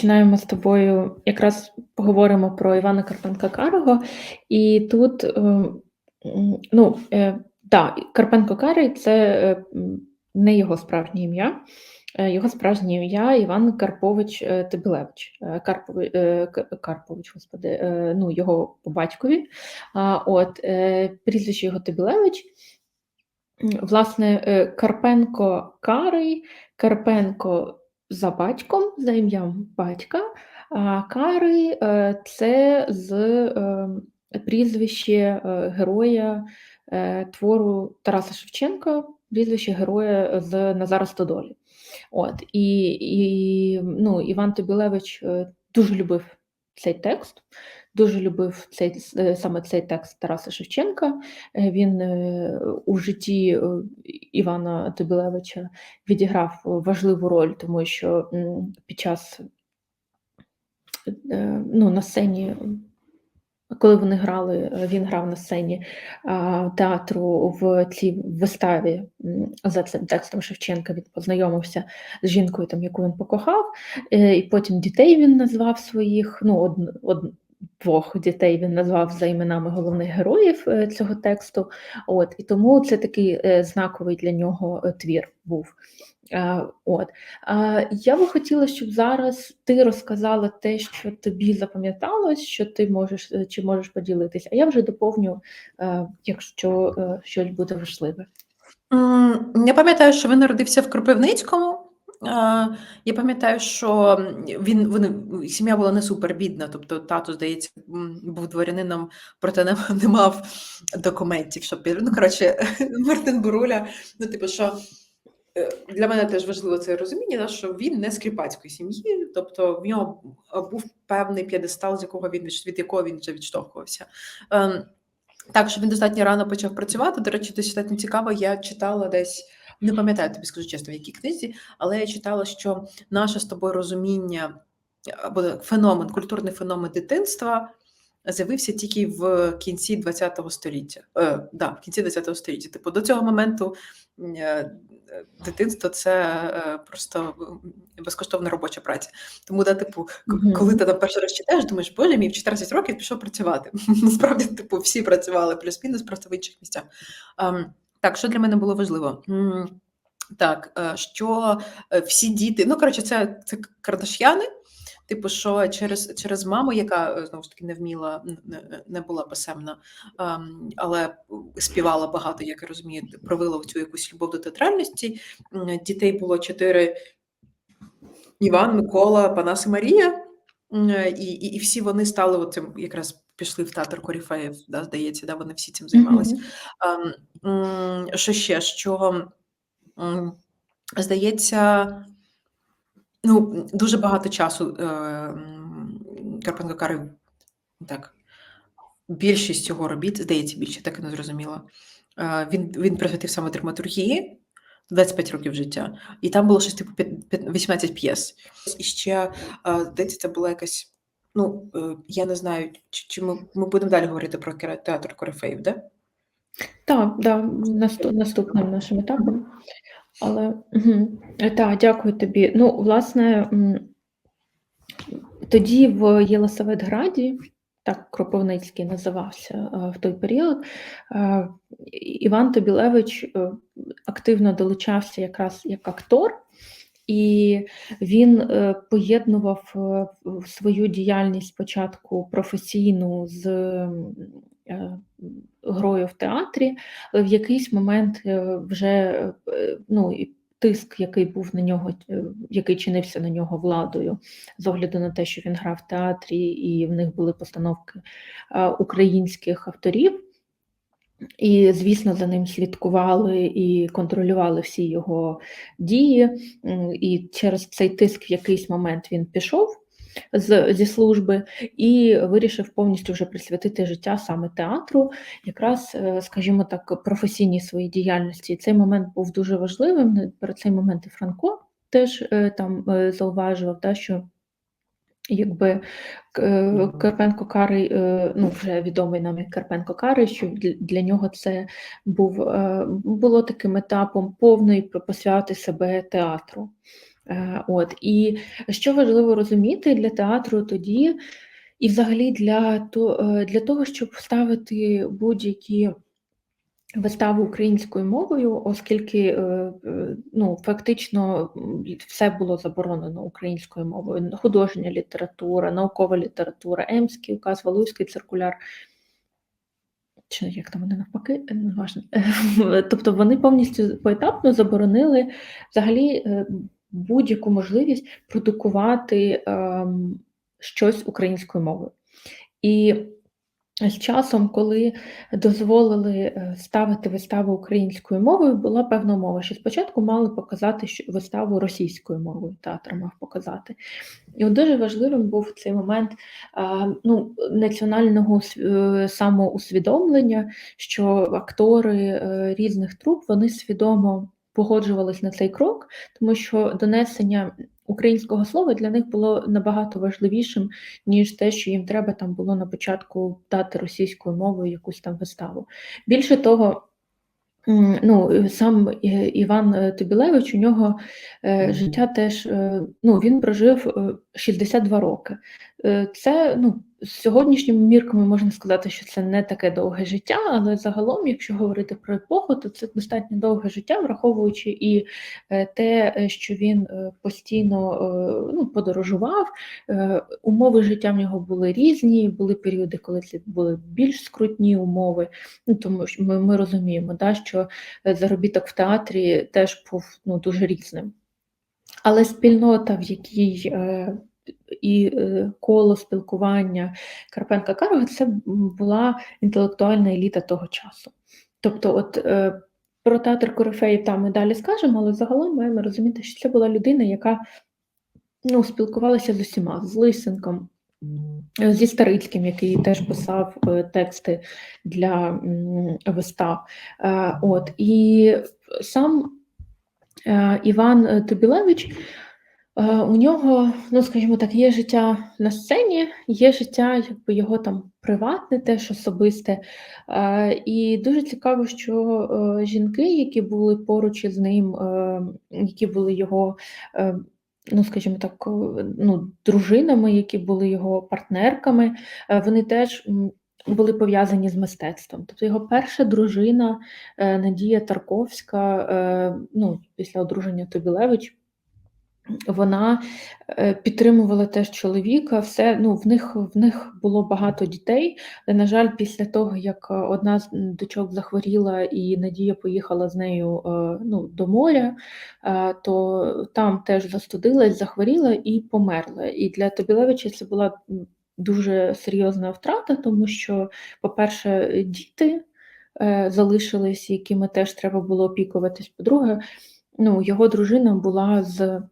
починаємо з тобою, якраз поговоримо про Івана Карпенка Карого. І тут, е, ну, е, да, Карпенко Карий це е, не його справжнє ім'я. Його справжнє ім'я Іван Карпович Тебілевич. Карпович, Карпович, господи, ну, його по батькові. От, Прізвище його Тебілевич. Власне, Карпенко Карий, Карпенко за батьком, за ім'ям батька, а Кари е, це з е, прізвище е, героя твору Тараса Шевченка, прізвище героя з Назара Стодолі. От, І і ну, Іван Тобілевич дуже любив цей текст. Дуже любив цей саме цей текст Тараса Шевченка. Він у житті Івана Тобілевича відіграв важливу роль, тому що під час е, ну, на сцені. Коли вони грали, він грав на сцені театру в цій виставі за цим текстом Шевченка, він познайомився з жінкою, там, яку він покохав, е, і потім дітей він назвав своїх, ну, од, од, двох дітей він назвав за іменами головних героїв е, цього тексту. От, І тому це такий е, знаковий для нього е, твір був. От я би хотіла, щоб зараз ти розказала те, що тобі запам'яталось, що ти можеш чи можеш поділитися. А я вже доповню, якщо щось буде важливе. Я пам'ятаю, що він народився в Кропивницькому. Я пам'ятаю, що він вони сім'я була не супер бідна, тобто тато, здається, був дворянином, проте не, не мав документів, щоб Ну, коротше, Мартин Буруля, ну, типу, що е, для мене теж важливо це розуміння, що він не з кріпацької сім'ї, тобто в нього був певний п'єдестал, з якого він від якого він вже відштовхувався. Ем, так, що він достатньо рано почав працювати. До речі, достатньо цікаво, я читала десь. Не пам'ятаю, тобі скажу чесно, в якій книзі, але я читала, що наше з тобою розуміння або феномен, культурний феномен дитинства з'явився тільки в кінці ХХ століття. Е, да, в кінці ХХ століття. Типу, до цього моменту е, дитинство це е, просто безкоштовна робоча праця. Тому, да, типу, коли ти там перший раз читаєш, думаєш, боже, мій в 14 років пішов працювати. Насправді, типу, всі працювали плюс-мінус, просто в інших місцях. Так, що для мене було важливо? Так, е, що е, всі діти, ну коротше, це це Кардаш'яни, типу, що через через маму, яка е, знову ж таки не вміла, не, не була писемна, ем, але співала багато, як я розумію, провила цю якусь любов до театральності. Дітей було чотири: Іван, Микола, Панас і Марія. І і, і всі вони стали оцим якраз пішли в театр Коріфеїв, да, здається, да, вони всі цим займалися. Mm -hmm. Що ще? Що, здається, ну, дуже багато часу е, Карпенко Кари, так, більшість цього робіт, здається, більше, так і не зрозуміла. Е, він він присвятив саме драматургії 25 років життя, і там було щось типу 18 п'єс. І ще, е, здається, це була якась Ну, е, я не знаю, чи чи ми ми будемо далі говорити про театр Корифеїв, да? Так, да, наступ, наступним нашим етапом. Але угу. так, дякую тобі. Ну, власне, тоді в Єлисаветграді, так Кропивницький називався е, в той період, е, Іван Тобілевич активно долучався якраз як актор. І він е, поєднував е, свою діяльність спочатку професійну з е, грою в театрі, в якийсь момент вже ну, тиск, який був на нього, який чинився на нього владою, з огляду на те, що він грав в театрі, і в них були постановки українських авторів. І, звісно, за ним слідкували і контролювали всі його дії. І через цей тиск в якийсь момент він пішов з, зі служби і вирішив повністю вже присвятити життя саме театру, якраз, е, скажімо так, професійній своїй діяльності. І цей момент був дуже важливим. Про цей момент і Франко теж е, там е, зауважував, да, що Якби е, Карпенко Карий, е, ну вже відомий нам як Карпенко Карий, що для нього це був е, було таким етапом повної посвяти себе театру. От і що важливо розуміти для театру тоді, і взагалі для, для того, щоб ставити будь-які вистави українською мовою, оскільки е, е, ну, фактично все було заборонено українською мовою: художня література, наукова література, Емський указ, Валуйський циркуляр. Чи як там вони навпаки, е, не важно. Тобто вони повністю поетапно заборонили взагалі будь-яку можливість продукувати ем, щось українською мовою. І з часом, коли дозволили е, ставити виставу українською мовою, була певна умова, що спочатку мали показати виставу російською мовою, театр мав показати. І от дуже важливим був цей момент ну, національного е, самоусвідомлення, що актори е, різних труп вони свідомо погоджувались на цей крок, тому що донесення українського слова для них було набагато важливішим, ніж те, що їм треба там було на початку дати російською мовою якусь там виставу. Більше того, ну, сам е, Іван е, Тобілевич, у нього е, життя теж, ну, він прожив е, 62 роки. Е, Це, ну, з сьогоднішніми мірками можна сказати, що це не таке довге життя, але загалом, якщо говорити про епоху, то це достатньо довге життя, враховуючи і е, те, е, що він постійно ну, подорожував. Умови життя в нього були різні, були періоди, коли це були більш скрутні умови. Ну, тому що ми, ми розуміємо, да, що заробіток в театрі теж був ну, дуже різним. Але спільнота, в якій і е, коло спілкування Карпенка Карого, це була інтелектуальна еліта того часу. Тобто, от е, про театр Корифеїв там ми далі скажемо, але загалом маємо розуміти, що це була людина, яка ну, спілкувалася з усіма, з Лисенком, е, зі Старицьким, який теж писав тексти для вистав. От, і сам Іван Тобілевич, у нього, ну скажімо так, є життя на сцені, є життя, якби його там приватне, теж особисте. Е, І дуже цікаво, що е, жінки, які були поруч із ним, е, які були його. е, Ну, скажімо так, е, ну, дружинами, які були його партнерками, е, вони теж були пов'язані з мистецтвом. Тобто його перша дружина е, Надія Тарковська, е, ну, після одруження Тобілевич, вона е, підтримувала теж чоловіка. Все, ну, в них, в них було багато дітей. Але, на жаль, після того, як е, одна з дочок захворіла і Надія поїхала з нею е, ну, до моря, то там теж застудилась, захворіла і померла. І для Тобілевича це була дуже серйозна втрата, тому що, по-перше, діти залишились, якими теж треба було опікуватись. По-друге, ну, його дружина була з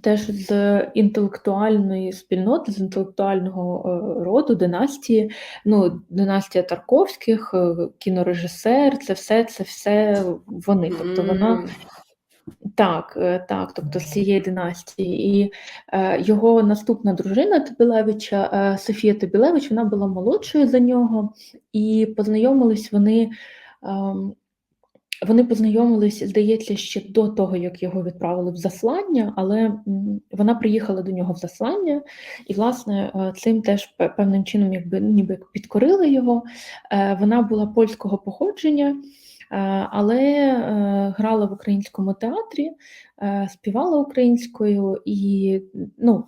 теж з інтелектуальної спільноти, з інтелектуального е, роду, династії. Ну, династія Тарковських, е, кінорежисер, це все, це все вони. Тобто вона. Так, е, так, тобто з цієї династії. І е, його наступна дружина Тобілевича, е, Софія Тобілевич, вона була молодшою за нього, і познайомились вони. ем, вони познайомились, здається, ще до того, як його відправили в заслання, але вона приїхала до нього в заслання, і, власне, е, цим теж певним чином якби ніби як підкорила його. Е, Вона була польського походження, е, але грала в українському театрі, співала українською і ну,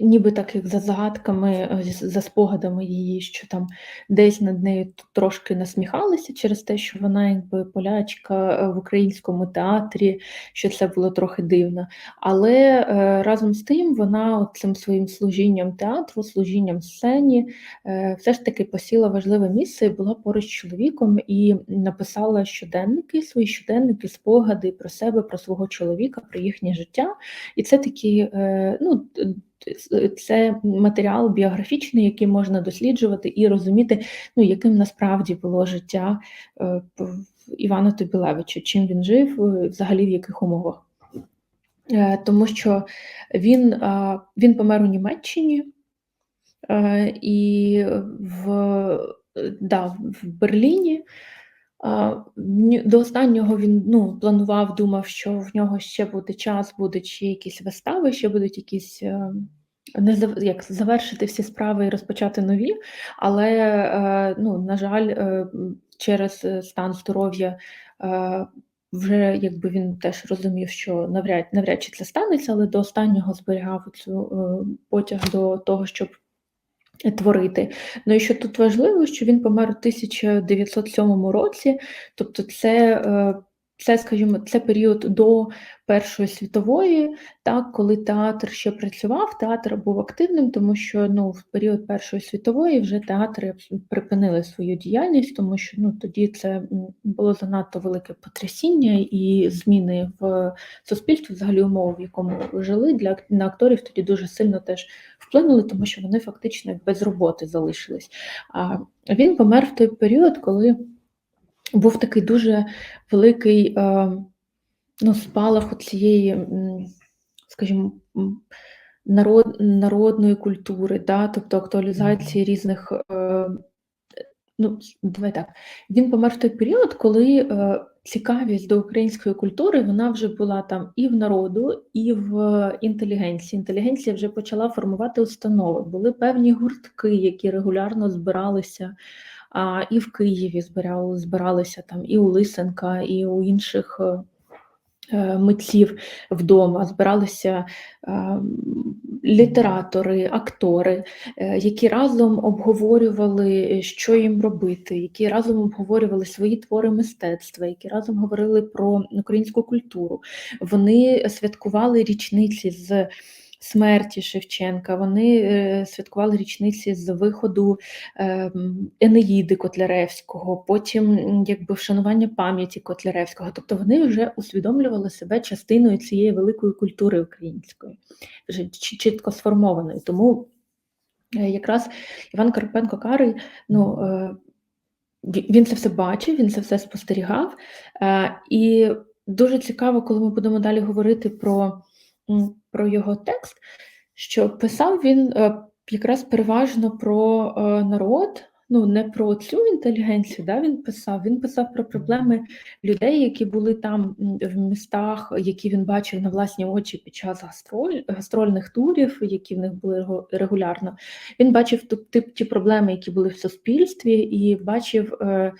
ніби так як за загадками, е, за спогадами її, що там десь над нею трошки насміхалися через те, що вона якби полячка е, в українському театрі, що це було трохи дивно. Але е, разом з тим вона цим своїм служінням театру, служінням сцені, все ж таки посіла важливе місце і була поруч з чоловіком і написала щоденники, свої щоденники, спогади про себе, про свого чоловіка, про їхнє життя. І це такі, ну, це матеріал біографічний, який можна досліджувати і розуміти, ну, яким насправді було життя е, Івана Тобілевича, чим він жив, е, взагалі в яких умовах. Е, Тому що він, він помер у Німеччині, і в, да, в Берліні До останнього він ну, планував, думав, що в нього ще буде час, будуть ще якісь вистави, ще будуть якісь е, не як завершити всі справи і розпочати нові. Але, е, ну, на жаль, е, через стан здоров'я вже якби він теж розумів, що навряд навряд чи це станеться, але до останнього зберігав цю потяг до того, щоб творити. Ну і що тут важливо, що він помер у 1907 році, тобто це, е, це, скажімо, це період до Першої світової, так, коли театр ще працював, театр був активним, тому що ну, в період Першої світової вже театри припинили свою діяльність, тому що ну, тоді це було занадто велике потрясіння і зміни в суспільстві, взагалі умови, в якому жили, для на акторів тоді дуже сильно теж вплинули, тому що вони фактично без роботи залишились. А він помер в той період, коли був такий дуже великий е, ну, спалах цієї, скажімо, народ, народної культури, да? тобто актуалізації різних. Е, ну, давай так. Він помер в той період, коли е, цікавість до української культури вона вже була там і в народу, і в інтелігенції. Інтелігенція вже почала формувати установи. Були певні гуртки, які регулярно збиралися. А, і в Києві збирали, збиралися там і у Лисенка, і у інших е, е, митців вдома. Збиралися е, літератори, актори, які разом обговорювали, що їм робити, які разом обговорювали свої твори мистецтва, які разом говорили про українську культуру. Вони святкували річниці з смерті Шевченка, вони е, святкували річниці з виходу е, Енеїди Котляревського, потім якби вшанування пам'яті Котляревського. Тобто вони вже усвідомлювали себе частиною цієї великої культури української, вже чітко сформованої. Тому е, якраз Іван Карпенко Карий, ну. він це все бачив, він це все спостерігав. І дуже цікаво, коли ми будемо далі говорити про, про його текст, що писав він е, якраз переважно про е, народ, ну не про цю інтелігенцію, да, він писав. Він писав про проблеми людей, які були там в містах, які він бачив на власні очі під час гастроль, гастрольних турів, які в них були регулярно. Він бачив ту- ті, проблеми, які були в суспільстві, і бачив, е,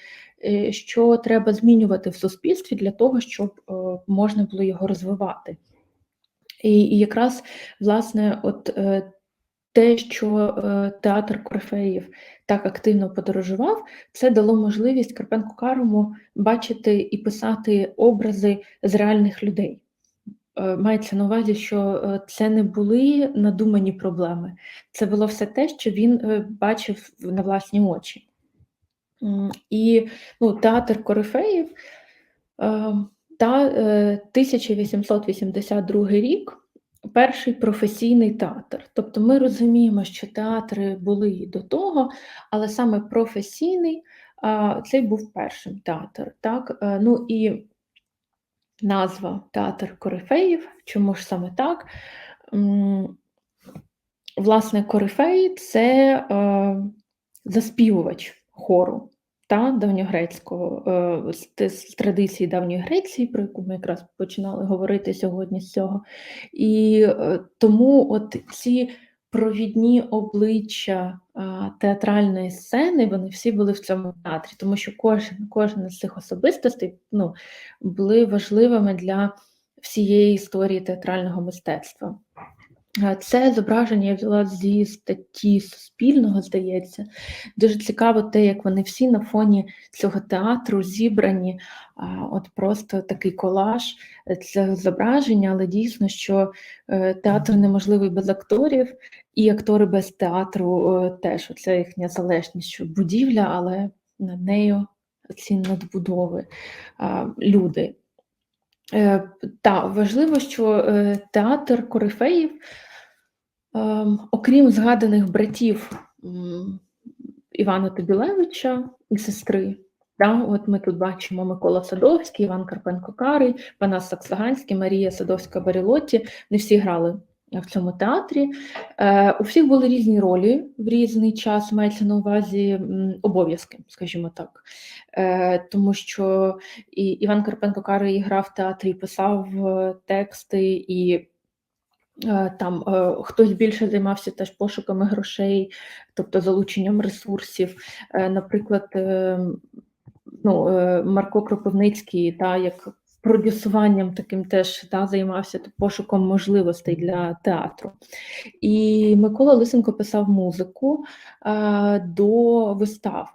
що треба змінювати в суспільстві для того, щоб можна було його розвивати. І, і якраз власне, от е, те, що е, театр Корифеїв так активно подорожував, це дало можливість Карпенку Карому бачити і писати образи з реальних людей. Е, Мається на увазі, що це не були надумані проблеми, це було все те, що він бачив на власні очі. І ну, театр Корифеїв е, та е, 1882 рік перший професійний театр. Тобто ми розуміємо, що театри були і до того, але саме професійний цей був першим театр. Так? Е, Ну і назва Театр Корифеїв, чому ж саме так? Власне, корифей це е, заспівувач хору та давньогрецького е, з, традиції давньої Греції, про яку ми якраз починали говорити сьогодні з цього. І е, тому от ці провідні обличчя е, театральної сцени, вони всі були в цьому театрі, тому що кожен, кожен з цих особистостей ну, були важливими для всієї історії театрального мистецтва. Е, Це зображення я взяла зі статті Суспільного, здається. Дуже цікаво те, як вони всі на фоні цього театру зібрані. От просто такий колаж е, цього зображення, але дійсно, що е, театр неможливий без акторів, і актори без театру теж. Оце їхня залежність, що будівля, але над нею ці надбудови, люди. Та важливо, що театр корифеїв, окрім згаданих братів Івана Тобілевича і сестри, да, от ми тут бачимо Микола Садовський, Іван Карпенко Карий, Панас Саксаганський, Марія Садовська Барілотті. Не всі грали в цьому театрі. Е, У всіх були різні ролі в різний час, мається на увазі обов'язки, скажімо так. Е, Тому що і Іван Карпенко Карий грав в театрі, писав е, тексти, і там е, хтось більше займався теж пошуками грошей, тобто залученням ресурсів. Е, Наприклад, е, ну, е, Марко Кропивницький, та, як продюсуванням таким теж та, займався пошуком можливостей для театру. І Микола Лисенко писав музику е, до вистав.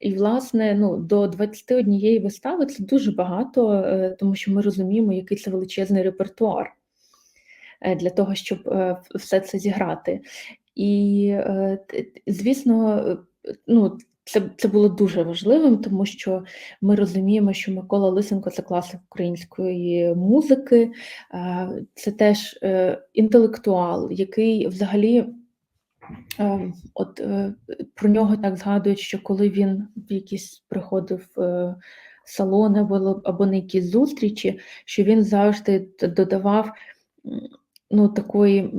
І, власне, ну, до 21 вистави це дуже багато, е, тому що ми розуміємо, який це величезний репертуар е, для того, щоб е, все це зіграти. І, е, звісно, е, ну, це, це було дуже важливим, тому що ми розуміємо, що Микола Лисенко це класик української музики, е, це теж е, інтелектуал, який взагалі. Е, От е, про нього так згадують, що коли він в якісь приходив е, салони або, на якісь зустрічі, що він завжди додавав ну, такої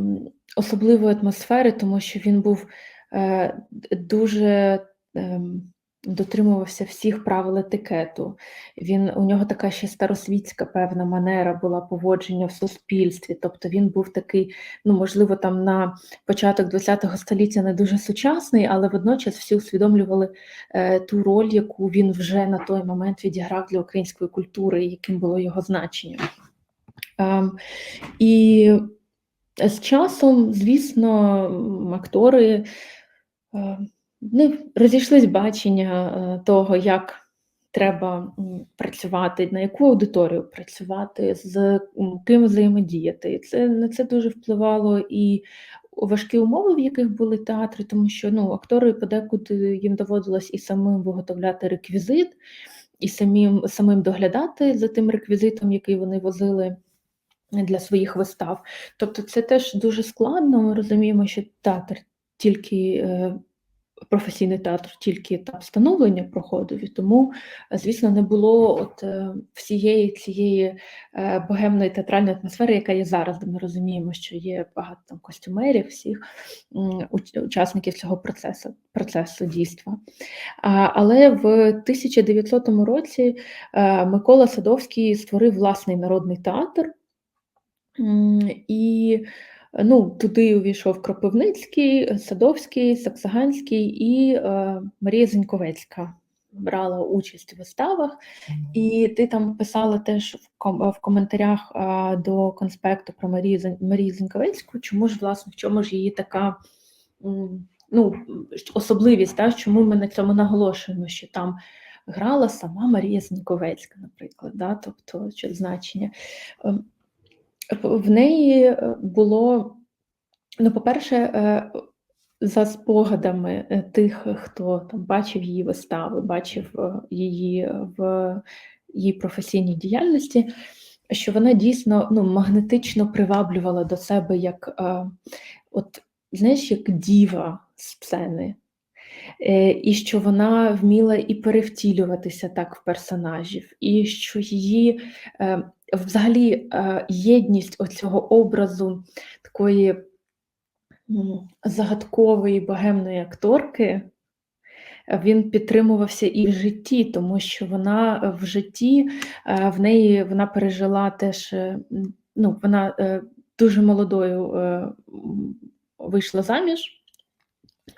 особливої атмосфери, тому що він був е, дуже ем, дотримувався всіх правил етикету. Він у нього така ще старосвітська певна манера була поводження в суспільстві. Тобто він був такий, ну можливо, там на початок ХХ століття не дуже сучасний, але водночас всі усвідомлювали е, ту роль, яку він вже на той момент відіграв для української культури, і яким було його значення. Ем, і з часом, звісно, актори е, ну, розійшлись бачення е, того, як треба працювати, на яку аудиторію працювати, з ким взаємодіяти. Це на це дуже впливало і важкі умови, в яких були театри, тому що ну, актори подекуди їм доводилось і самим виготовляти реквізит, і самим, самим доглядати за тим реквізитом, який вони возили для своїх вистав. Тобто це теж дуже складно. Ми розуміємо, що театр тільки е, професійний театр тільки етап становлення проходив, і тому, звісно, не було от е, всієї цієї е, богемної театральної атмосфери, яка є зараз, де ми розуміємо, що є багато там костюмерів, всіх учасників цього процесу, процесу дійства. Але в 1900 році Микола Садовський створив власний народний театр. І ну, туди увійшов Кропивницький, Садовський, Саксаганський і е, Марія Зеньковецька брала участь у виставах. І ти там писала теж в, ком- в коментарях а, до конспекту про Марію, Зен- Марію Зеньковецьку, чому ж, власне, в чому ж її така м, ну, особливість, та, чому ми на цьому наголошуємо, що там грала сама Марія Зеньковецька, наприклад, да, тобто що значення. В неї е, було, ну, по-перше, е, за спогадами е, тих, хто там бачив її вистави, бачив її в її професійній діяльності, що вона дійсно ну, магнетично приваблювала до себе як, от, знаєш, як діва сцени. Е, І що вона вміла і перевтілюватися так в персонажів, і що її е, взагалі е, єдність оцього образу такої загадкової богемної акторки, він підтримувався і в житті, тому що вона в житті в неї вона пережила теж, ну, вона дуже молодою вийшла заміж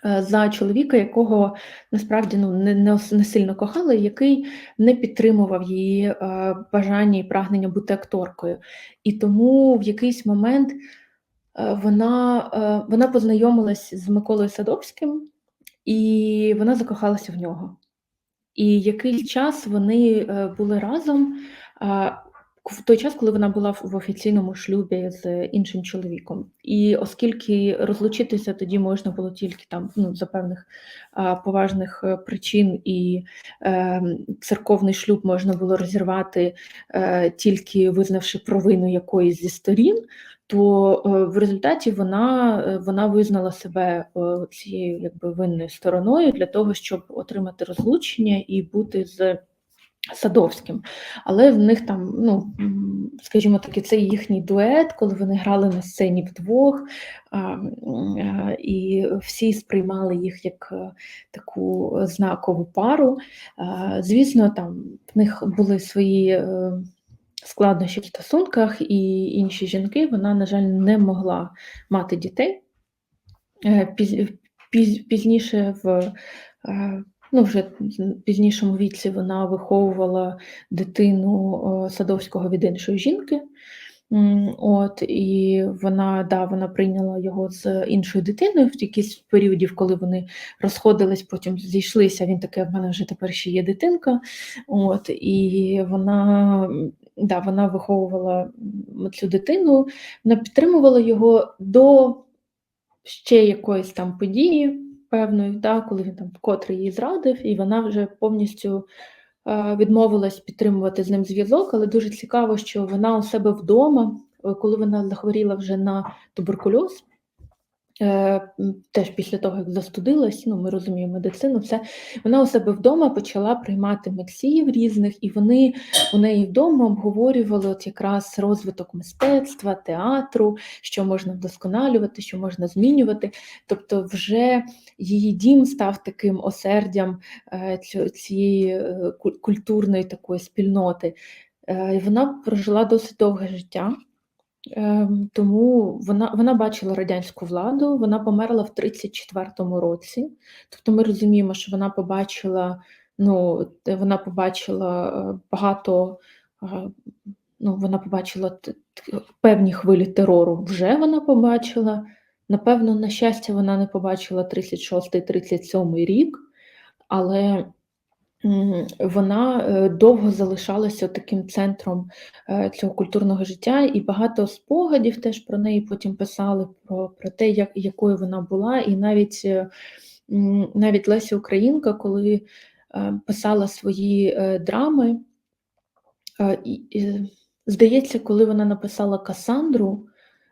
за чоловіка, якого насправді ну, не, не, не сильно кохала, який не підтримував її е, бажання і прагнення бути акторкою. І тому в якийсь момент е, вона, е, вона познайомилась з Миколою Садовським, і вона закохалася в нього. І якийсь час вони е, були разом а, в той час, коли вона була в офіційному шлюбі з іншим чоловіком. І оскільки розлучитися тоді можна було тільки там ну, за певних а, поважних е, причин, і е, церковний шлюб можна було розірвати е, тільки визнавши провину якоїсь зі сторін, то е, в результаті вона, е, вона визнала себе е, цією якби винною стороною для того, щоб отримати розлучення і бути з Садовським. Але в них там, ну, скажімо так, це їхній дует, коли вони грали на сцені вдвох, і всі сприймали їх як е, таку знакову пару. Звісно, там в них були свої е, складнощі в стосунках, і інші жінки вона, на жаль, не могла мати дітей. Е, піз- піз- Пізніше в ну, вже в пізнішому віці вона виховувала дитину Садовського від іншої жінки. От, і вона, да, вона прийняла його з іншою дитиною в якісь періодів, коли вони розходились, потім зійшлися. Він таке, в мене вже тепер ще є дитинка. От, і вона, да, вона виховувала цю дитину, вона підтримувала його до ще якоїсь там події певної, да, коли він там вкотре її зрадив, і вона вже повністю е, відмовилась підтримувати з ним зв'язок, але дуже цікаво, що вона у себе вдома, е, коли вона захворіла вже на туберкульоз, теж після того, як застудилась, ну ми розуміємо медицину, все вона у себе вдома почала приймати мексіїв різних, і вони у неї вдома обговорювали от якраз розвиток мистецтва, театру, що можна вдосконалювати, що можна змінювати. Тобто, вже її дім став таким осердям е, цієї е, культурної такої спільноти. Е, вона прожила досить довге життя. Ем, Тому вона, вона бачила радянську владу, вона померла в 34-му році. Тобто ми розуміємо, що вона побачила, ну, вона побачила е, багато, е, ну, вона побачила певні хвилі терору, вже вона побачила. Напевно, на щастя, вона не побачила 36-37 рік, але вона е, довго залишалася таким центром е, цього культурного життя, і багато спогадів теж про неї потім писали про, про те, як, якою вона була, і навіть, е, навіть Леся Українка, коли писала свої драми, здається, коли вона написала Касандру,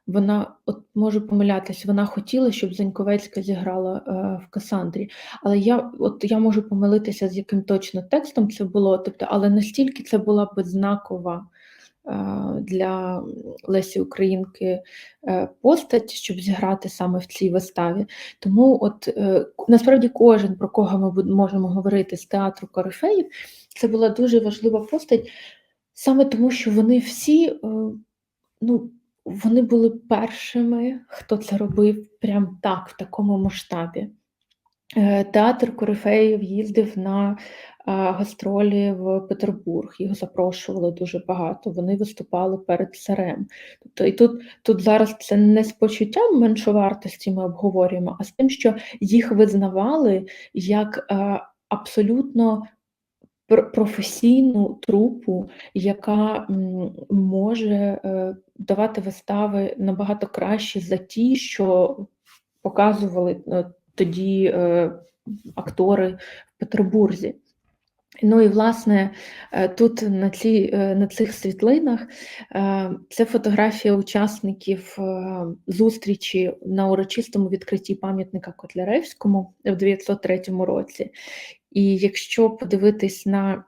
вона от можу помилятись, вона хотіла, щоб Заньковецька зіграла е, в Касандрі. Але я от я можу помилитися, з яким точно текстом це було. Тобто, але настільки це була беззнакова е, для Лесі Українки е, постать, щоб зіграти саме в цій виставі. Тому, от е, насправді, кожен про кого ми можемо говорити з театру Корифеїв, це була дуже важлива постать, саме тому, що вони всі. е, ну, вони були першими, хто це робив прям так, в такому масштабі. Е, Театр Корифеїв їздив на гастролі в Петербург, їх запрошували дуже багато. Вони виступали перед царем. Тобто, і тут, тут зараз це не з почуттям меншовартості ми обговорюємо, а з тим, що їх визнавали як абсолютно пр- професійну трупу, яка може е, давати вистави набагато краще за ті, що показували е, тоді е, актори в Петербурзі. Ну і власне тут на, ці, на цих світлинах це фотографія учасників зустрічі на урочистому відкритті пам'ятника Котляревському в 903 році. І якщо подивитись на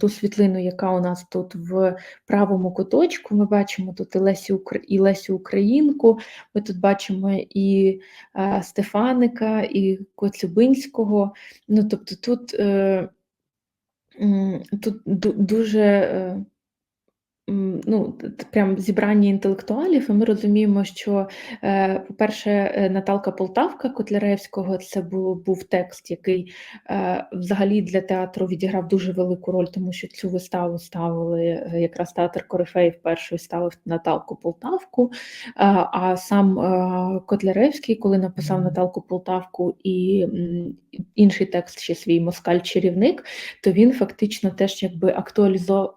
ту світлину, яка у нас тут в правому куточку, ми бачимо тут і Лесю, і Лесю Українку, ми тут бачимо і е, Стефаника, і Коцюбинського. Ну, тобто тут, е, тут ду- дуже. Ну, прям зібрання інтелектуалів, і ми розуміємо, що, е, по-перше, е, Наталка Полтавка Котляревського це був, був текст, який е, взагалі для театру відіграв дуже велику роль, тому що цю виставу ставили якраз театр Корифеїв перший ставив Наталку Полтавку. А, сам Котляревський, коли написав Наталку Полтавку і інший текст ще свій Москаль-чарівник, то він фактично теж якби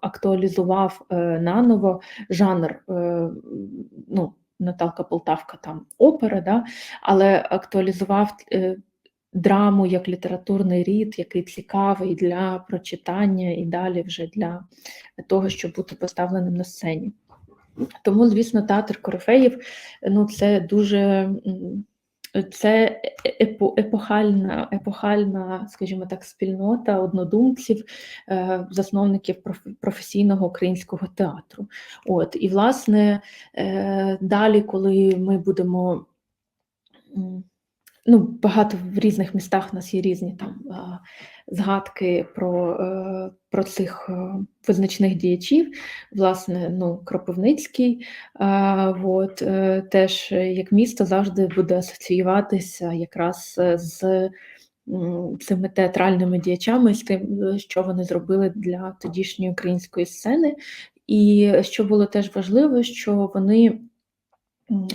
актуалізував наново жанр. Е, ну, Наталка Полтавка там опера, да, але актуалізував е, драму як літературний рід, який цікавий для прочитання і далі вже для того, щоб бути поставленим на сцені. Тому, звісно, театр Корифеїв ну, це дуже це е- епо, епохальна, епохальна, скажімо так, спільнота однодумців, е, засновників проф- професійного українського театру. От, і, власне, е, далі, коли ми будемо. Ну, багато в різних містах у нас є різні там згадки про, е, про цих е, визначних діячів. Власне, ну, Кропивницький, от, е, теж е, як місто завжди буде асоціюватися якраз з цими театральними діячами, з тим, що вони зробили для тодішньої української сцени. І що було теж важливо, що вони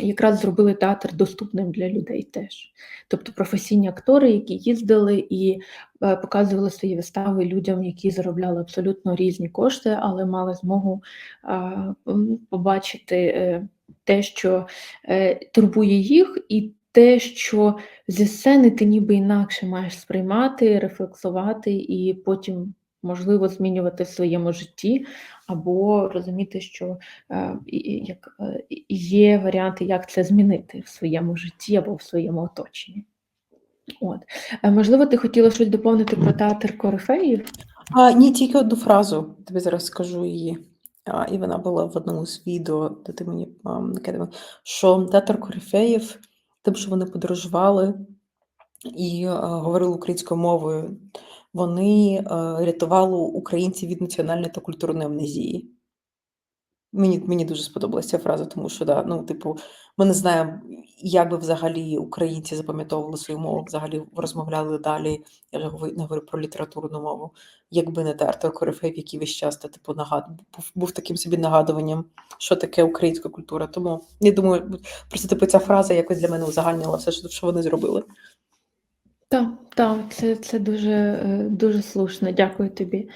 якраз зробили театр доступним для людей теж. Тобто професійні актори, які їздили і е, показували свої вистави людям, які заробляли абсолютно різні кошти, але мали змогу побачити е, те, що е, турбує їх, і те, що зі сцени ти ніби інакше маєш сприймати, рефлексувати і потім. Можливо, змінювати в своєму житті, або розуміти, що е, як е, є варіанти, як це змінити в своєму житті або в своєму оточенні. От. Е, Можливо, ти хотіла щось доповнити про театр Корифеїв? А, ні, тільки одну фразу. Тобі зараз скажу її. А, і вона була в одному з відео, де ти мені накидала, що театр корифеїв, тим, що вони подорожували і а, говорили українською мовою, вони а, рятували українців від національної та культурної амнезії. Мені, мені дуже сподобалася ця фраза, тому що да, ну, типу, ми не знаємо, як би взагалі українці запам'ятовували свою мову, взагалі розмовляли далі. Я вже говорю- не говорю про літературну мову, якби не Артур Корифеєв, який весь час та, типу, нагад... був, був таким собі нагадуванням, що таке українська культура. Тому я думаю, просто типу, ця фраза якось для мене узагальнила все, що вони зробили. Так, так, це, це дуже, е, дуже слушно. Дякую тобі.